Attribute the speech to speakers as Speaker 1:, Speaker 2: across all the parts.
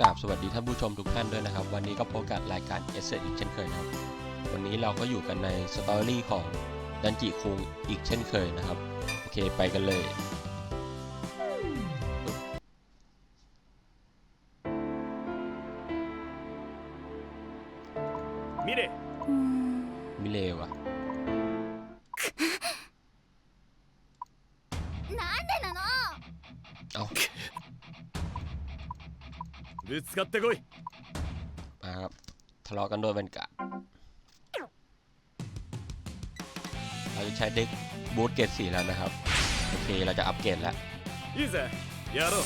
Speaker 1: กราบสวัสดีท่านผู้ชมทุกท่านด้วยนะครับ วันนี้ก็พบกับรายการเอเซอีกเช่นเคยนะครับ วันนี้เราก็อยู่กันในสตอรี่ของดันจิคุงอีกเช่นเคยนะครับ โอเคไปกันเลย
Speaker 2: มิเร
Speaker 1: มิเรวะเอา
Speaker 3: ぶつかってこい
Speaker 1: มาครับทะเลาะกันโดยเวนกะเราจะใช้เด็กบูทเกรดสี่แล้วนะครับ โอเคเราจะอัปเกรดแล้ว
Speaker 3: いいぜやろう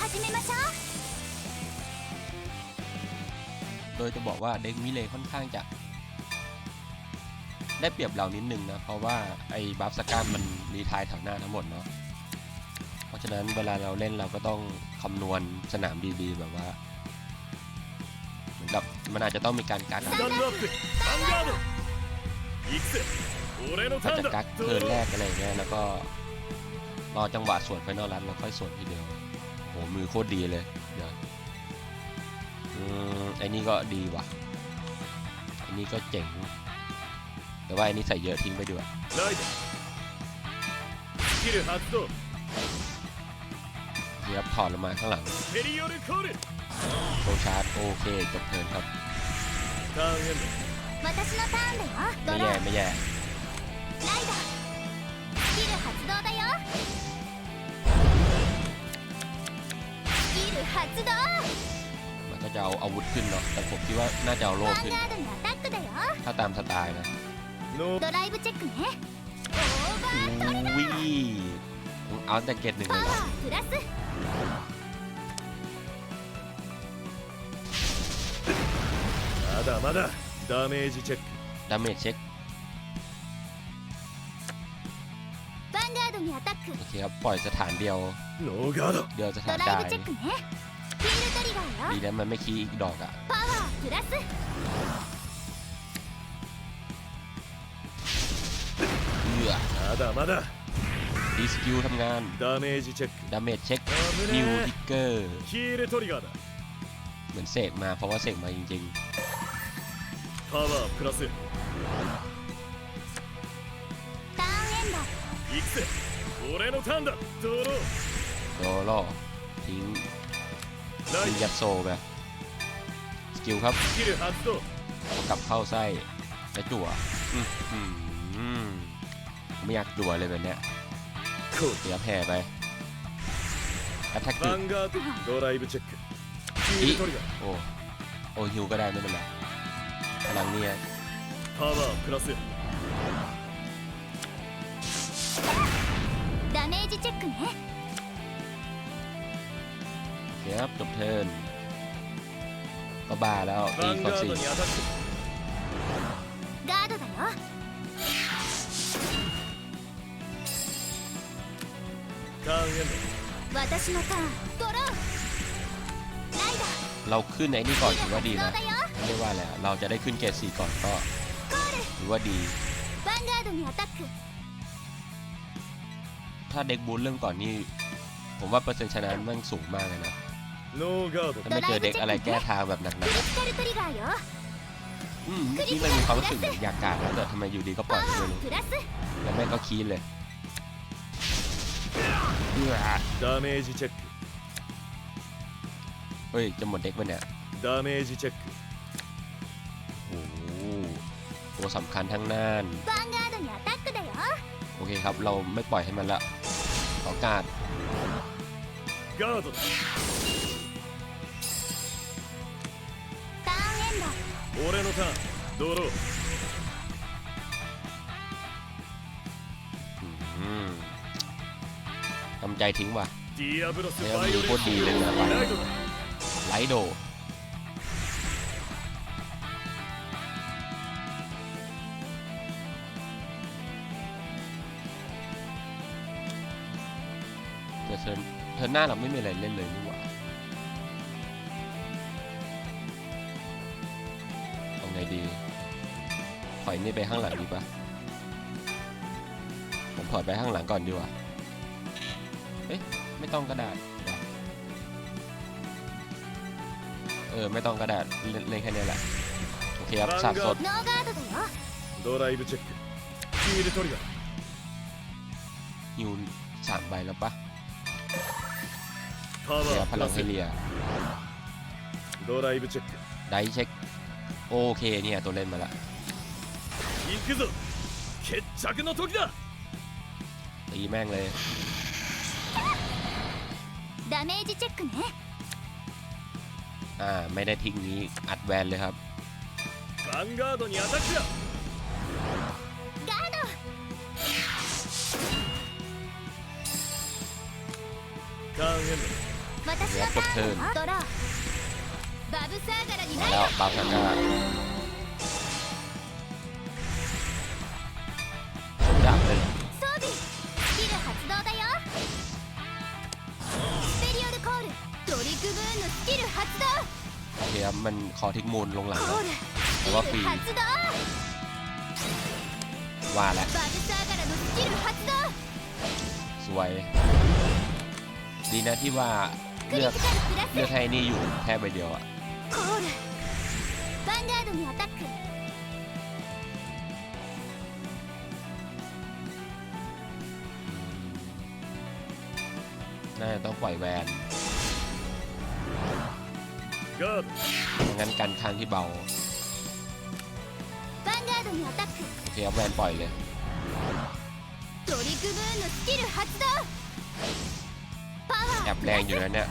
Speaker 2: 始めましょう
Speaker 1: โดยจะบอกว่าเด็กมิเลค่อนข้างจะ ได้เปรียบเรานิดนึงนะ เพราะว่าไอ้บัฟสก้ามันรีไทายแถวหน้าทั้งหมดเนาะ เพ ราะฉะนั้นเวลาเราเล่นเราก็ต้องคำนวณสนามดีๆแบบว่าเหมือนกับมันอาจจะต้องมีการกักอาจจะกักเทินแรกอะไรเงี้ยแล้วก็รอจังหวะส่วนไฟนอลรันแล้วค่อยส่วนทีเดียวโหมือโคตรดีเลยเดี๋ยวไอ้นี่ก็ดีว่ะอันนี้ก็เจ๋งแต่ว่าอันนี้ใส่เยอะทิ้งไปด้วย ครับถอดลงมาข้างหลังโชว์ชาร์จโอเคจบเทินครับไม่แย่ไม่แย่มันก็จะเอาอาวุธขึ้นเนาะแต่ผมคิดว่าน่าจะเอาโล่ขึ้น ถ้าตามสไตล์นะวิ่งเอาแต่เกตหนึ่งเลย
Speaker 2: ワ
Speaker 1: เหรอ
Speaker 2: ープラス
Speaker 3: まだまだダメージチェック
Speaker 1: ดาเมจเช็ค
Speaker 2: ヴァンガードにアタック
Speaker 1: โอเคครับ ปล่อยสถานเดียว
Speaker 3: ノーガード
Speaker 1: เดียวสถา
Speaker 2: ド
Speaker 1: น
Speaker 2: ラ
Speaker 1: ได้
Speaker 2: イブチェックねフィールトリガー
Speaker 1: ดี
Speaker 2: よ
Speaker 1: นะมันไม่คีย์อีกดอกอะ
Speaker 2: パワープラス
Speaker 1: เอื้อ
Speaker 3: まだまだ
Speaker 1: ดีสกิลทำงาน
Speaker 3: ダメージチェック
Speaker 1: ดาเมจเช็ค
Speaker 3: 危
Speaker 1: นิว
Speaker 3: ね
Speaker 1: ทิกเกอร์
Speaker 3: えヒールトリガーだ
Speaker 1: เหมือนเสกมาเพราะว่าเสกมาจริง
Speaker 3: パワープラス
Speaker 2: ターンエンド
Speaker 3: 行くぜ俺のターンだドロー
Speaker 1: ๆโดล่อทิ้ง
Speaker 3: ライ
Speaker 1: ทิ้งยัดโซไปสกิลครับ
Speaker 3: スキル発動
Speaker 1: เอากลับเข้าไส้และจั่วอื้อหือไม่อยากจั่วเลยแบบเนี้ย
Speaker 3: こう
Speaker 1: เสียแผ่ไปอัตแทก
Speaker 3: ヴァンガードドライブチェックヒールトリガー
Speaker 1: โอ้โอฮิวก็ได้ไม่เป็นไรพลังเนี่ย
Speaker 3: パワープラス
Speaker 2: ダメージチェックね
Speaker 1: โอเคครับจบเทิร์นก็บ้าแล้ว
Speaker 3: ヴ
Speaker 1: ตี
Speaker 3: ァン
Speaker 1: ก่อน
Speaker 3: ガー
Speaker 1: สิ
Speaker 3: ドにアタック
Speaker 2: ガードだよ
Speaker 3: ターンエン
Speaker 2: 私のターンドローライダ
Speaker 1: เราขึ้นไอ้นี่ก่อน
Speaker 2: ー
Speaker 1: ถือว่าดี
Speaker 2: 発動
Speaker 1: นะ
Speaker 2: だよ
Speaker 1: ไม่ได้ว่าแหละเราจะได้ขึ้นเกรดสี่ก่อนก็
Speaker 2: コール
Speaker 1: ถือว่าดี
Speaker 2: ヴァンガードにアタック
Speaker 1: ถ้าเด็กบูทเริ่มก่อนนี่ ผมว่าเปอร์เซ็นต์ชนะมันสูงมากเลยนะ
Speaker 3: ノーガード
Speaker 1: ถ้าไม่เจอเด็กอะไรแก้ทางแบบหนัก
Speaker 2: クリティカルトリガーよ
Speaker 1: ๆอืมนี่มันมีความรู้สึกเหมือนอยากกาดแล้วแต่ทำไมอยู่ดีก็ป
Speaker 2: パ
Speaker 1: ล่อย
Speaker 2: ワ
Speaker 1: ไปเลย
Speaker 2: ープラス
Speaker 1: แล้วแม่งก็คีนเลยเอื้อ
Speaker 3: ダメージチェック
Speaker 1: เฮ้ยจะหมดเด็กไปเนี่ย
Speaker 3: ダメージチェック
Speaker 1: โอ้โหตัวสำคัญทั้งนั้น
Speaker 2: ヴァンガードにアタックだよ
Speaker 1: โอเคครับ เราไม่ปล่อยให้มันละขอการด
Speaker 3: ガードだ
Speaker 2: ターンエンド
Speaker 3: 俺のターンドロー
Speaker 1: ใจทิ้งว่ะเล้
Speaker 3: วมีโคต
Speaker 1: รดีเลย
Speaker 3: นะไป
Speaker 1: ไลโดแต่เธอเธอหน้าเราไม่มีอะไรเล่นเลยนี่หว่าเอาไงดีถอยนี่ไปข้างหลังดีปะผมถอยไปข้างหลังก่อนดีกว่า เอ๊ะ ไม่ต้องก็ได้เดี๋ยว เออ ไม่ต้องก็ได้เล่นเล่นแค่นี้แหละ โอเคครับสับสด
Speaker 2: ノーガードだよ
Speaker 3: ドライブチェックヒールトリガー
Speaker 1: ฮิวสามใบแล้วปะ
Speaker 3: パ
Speaker 1: โอเคค
Speaker 3: ワ
Speaker 1: รับ
Speaker 3: ー
Speaker 1: พ
Speaker 3: プ
Speaker 1: ลั
Speaker 3: ラ
Speaker 1: ง
Speaker 3: ス
Speaker 1: เฮเลีย
Speaker 3: ドライブチェック
Speaker 1: ได้เช็ค โอเคเนี่ยตัวเล่นมาละ
Speaker 3: 行くぞ決着の時だ
Speaker 1: ตีแม่งเลย
Speaker 2: ダメージチェックね
Speaker 1: อ่า ไม่ได้ทิ้งนี้อัดแวนเลยครับ
Speaker 3: ヴァンガードにアタックだ
Speaker 2: ガード
Speaker 3: ターンエン
Speaker 2: 私のターンよドローバブサーガラに
Speaker 1: มา
Speaker 2: ない
Speaker 1: แล้วบาซ มันขอทิกมูลลงหลังแต่ว่า
Speaker 2: ฟรี
Speaker 1: ว่าแล้วสวย ดีนะที่ว่าเลือกเลือกให้นี่อยู่แค่ใบเดียวอะน่าจะต้องปล่อยแวน งั้นกันข้างที่เบาโอเคเอาแวนปล่อยเลยแอบแรงอยู่แล้วเนี่ย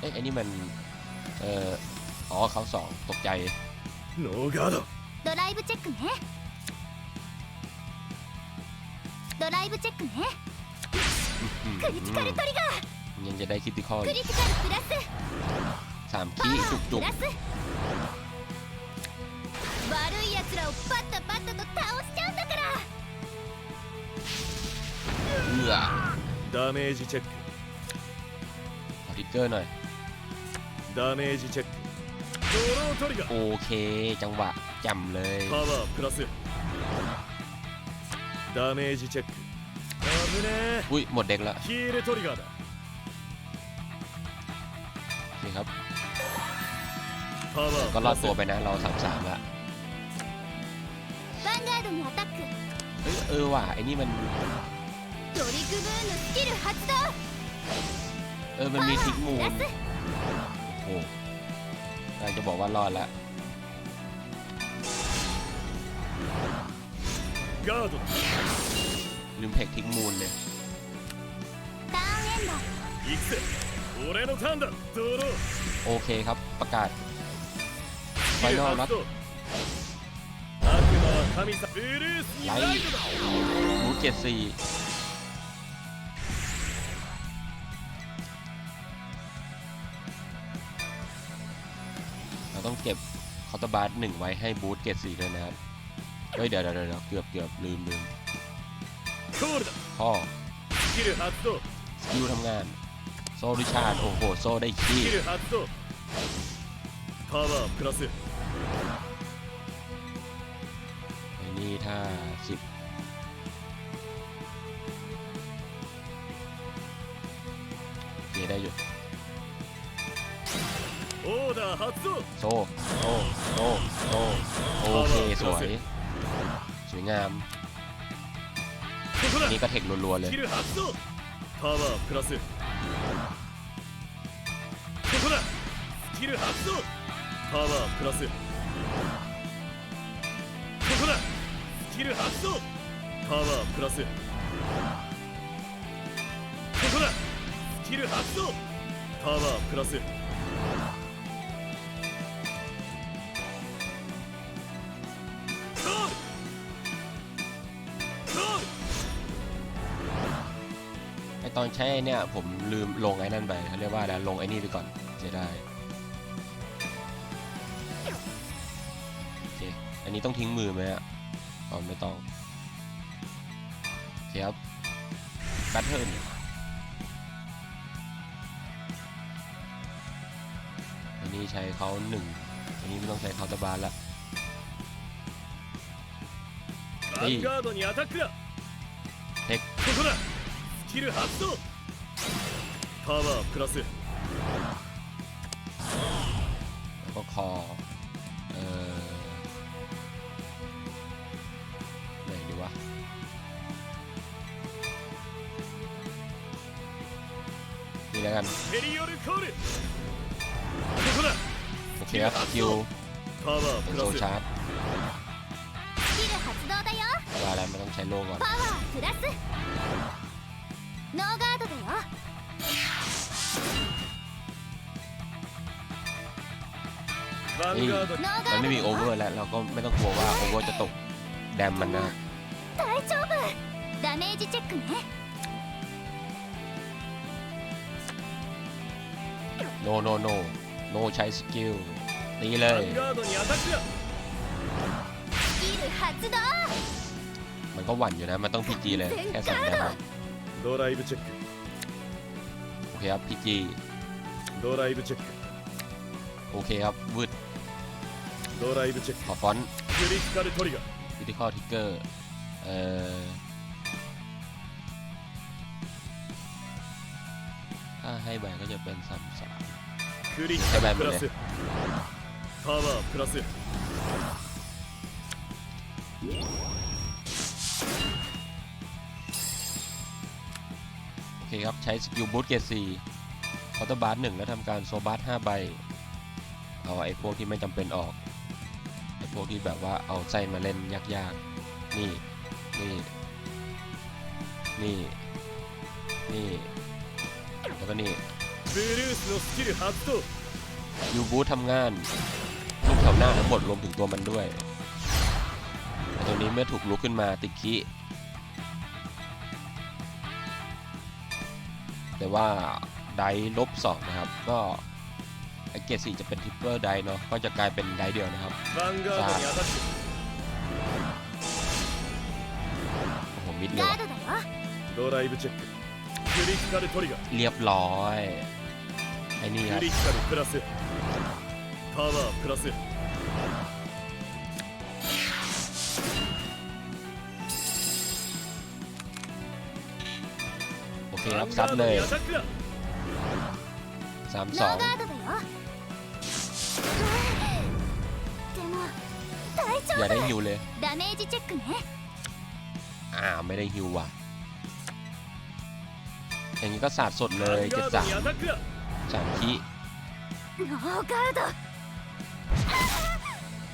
Speaker 1: เอ้ะอันนี้มัน เอ่ออ๋อเขาสองตกใจ
Speaker 3: โนกาด
Speaker 2: ドライブチェックねドライブチェックね
Speaker 1: อืม
Speaker 2: クリティカルトリガ
Speaker 1: ยังจะได้คิดที่ข้อ
Speaker 2: ークリティカルプラス
Speaker 1: สาม
Speaker 2: パ
Speaker 1: คี
Speaker 2: ワ
Speaker 1: จุก
Speaker 2: ー
Speaker 1: จุ
Speaker 2: プ
Speaker 1: ก
Speaker 2: ラス悪い奴らをパッタパッタと倒しちゃうんだから
Speaker 1: เอื้อ
Speaker 3: ダメージチェック
Speaker 1: ขอทิกเกอร์หน่อย
Speaker 3: ダメージチェックドロートリガー
Speaker 1: โอเค จังหวะจำเลย
Speaker 3: パワープラスダメージチェック危ね
Speaker 1: อุ้ยหมดเด็กแล้วนี่ครับก็รอดตัวไปนะเราสามสามละเออเออว่ะไอ้นี่มันเออมันมีทิกมู
Speaker 2: น
Speaker 1: โอ้กาจะบอกว่ารอด
Speaker 3: แล้ว
Speaker 1: ลืมเพกทิ้งมูลเลยโอเคครับประกาศ
Speaker 3: ไฟนอลนัดไลท์
Speaker 1: รูเจ็ดสี่เราต้องเก็บคอตบาร์หนึ่งไว้ให้บูทเจ็ดสี่ด้วยนะครับ เฮ้ย เดี๋ยวเดี๋ยวเดี๋ยวเกือบเกือบลืมลืม พ่อสกิลฮัทำงาน โซลิชาโอ้โห โซได้ขี้ไอ้นี่ถ้าสิบเได้อยู่โซโซโซโซโอเค สวย สวยงาม นี่ก็เทครัวๆเล
Speaker 3: ス
Speaker 1: ย
Speaker 3: キル発動パワープラスここだスキル発動パワープラスここだスキル発動パワープラスここだスキル発動パワープラス
Speaker 1: อนใช้เนี่ยผมลืมลงไอ้นั่นไปเขาเรียกว่าแล้วลงไอ้นี่ไปก่อนจะได้โอเคอันนี้ต้องทิ้งมือไหมฮะอ๋อไม่ต้องโอเคครับแบทเทิลอันนี้ใช้เขาหนึ่งอันนี้ไม่ต้องใช้เขาตะบานละ
Speaker 3: เฮ้ยเทค にアタックだ
Speaker 1: テク
Speaker 3: ここだスキル発動 パワープラス
Speaker 1: แล้วก็คอ เออไหนดีวะ นี่แล้วกัน
Speaker 3: ペリオルコールここだ
Speaker 1: โอเคครับสกิล
Speaker 3: パワー
Speaker 1: เป็น
Speaker 3: プ
Speaker 1: โซ
Speaker 3: ラス
Speaker 1: ชาร์จ
Speaker 2: スキル発動だよ
Speaker 1: ว่าแล้วมันต้องใช้โลก่อน
Speaker 2: パワープラス ノーガードだよ
Speaker 3: ヴァンガード
Speaker 2: ノー
Speaker 1: มัน
Speaker 2: ガー
Speaker 1: ไม่
Speaker 2: ド
Speaker 1: มี
Speaker 2: だ
Speaker 1: โอเวอ
Speaker 2: よ
Speaker 1: ร์แล้ว เราก็ไม่ต้องกลัวว่าโอเวอร์จะตก แดมมันนะ
Speaker 2: 大丈夫ダメージチェックね
Speaker 1: โนโนโนโนใช้สกิลตีเล
Speaker 3: ヴ
Speaker 1: ย
Speaker 3: ァンガードにアタックだ
Speaker 2: スキル発動
Speaker 1: มันก็หวั่นอยู่นะ มันต้องพีจีเลย แค่สามแดมครับ
Speaker 3: ドライブチェック
Speaker 1: โอเคครับพีจี
Speaker 3: ドライブチェック
Speaker 1: โอเคครับวืด
Speaker 3: ドライブチェック
Speaker 1: ขอฟอนต์
Speaker 3: クリティカルトリガー
Speaker 1: วิธีข้อทิกเกอร์ เอ่อ ถ้าให้ใบก็จะเป็นสามสาม
Speaker 3: クリティカルプラスパワープラス
Speaker 1: ครับ ใช้สกิลบูทเกตสี่คอร์ตบาร์หนึ่งแล้วทำการโซบาร์ห้าใบ เอาไอ้พวกที่ไม่จำเป็นออก ไอ้พวกที่แบบว่าเอาใจมาเล่นยากๆ นี่ นี่ นี่ นี่ แล้วก็นี่ยูบูททำงานลูกแถวหน้าทั้งหมดรวมถึงตัวมันด้วย ตัวนี้เมื่อถูกลุกขึ้นมาติดขี้ หรือว่าไดลบสองนะครับ ก็ไอเกตสี่จะเป็นทิปเปอร์ไดเนาะก็จะกลายเป็นไดเดียวนะครับ
Speaker 3: สาม
Speaker 1: โอ้โหมิดเลยเรียบร้อยไอ้นี่ครับ ครับซั
Speaker 3: บ
Speaker 1: เลยสามสองอย่าได้ฮิวเลย
Speaker 2: ดาเมจเช็คเน
Speaker 1: อ่าไม่ได้ฮิวว่ะ อย่างนี้ก็สาดสดเลยเจ็ดสามสาม
Speaker 2: ขี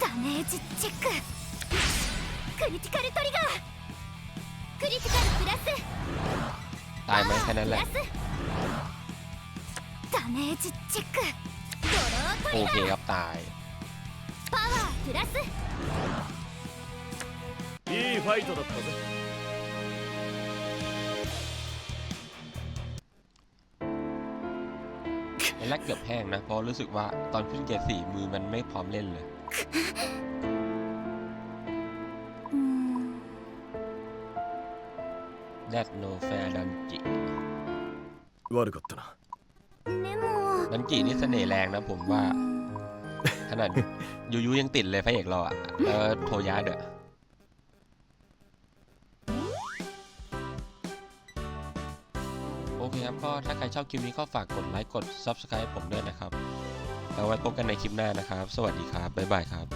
Speaker 2: ダメージチェทริกティカルトリガークリティカルプラส
Speaker 1: ตายไหมแค่นั้นแหละ โอเคครับตาย
Speaker 3: いいファイトだったぜ
Speaker 1: แรกเกือบแห้งนะ เพราะรู้สึกว่าตอนขึ้นเกียร์สี่มือมันไม่พร้อมเล่นเลย
Speaker 2: แรด
Speaker 1: โนแฟร์ดันจิ
Speaker 3: 悪かったな
Speaker 2: でも
Speaker 1: ดันจินี่เสน่ห์แรงนะผมว่า ขนาด ยูยูยังติดเลยพระเอกเราอะแล้วโทยะเด้อะโอเคครับ ก็ถ้าใครชอบคลิปนี้ก็ฝากกดไลค์กด Subscribe ผมด้วยนะครับ แล้วไว้พบกันในคลิปหน้านะครับ สวัสดีครับ บ๊ายบายครับ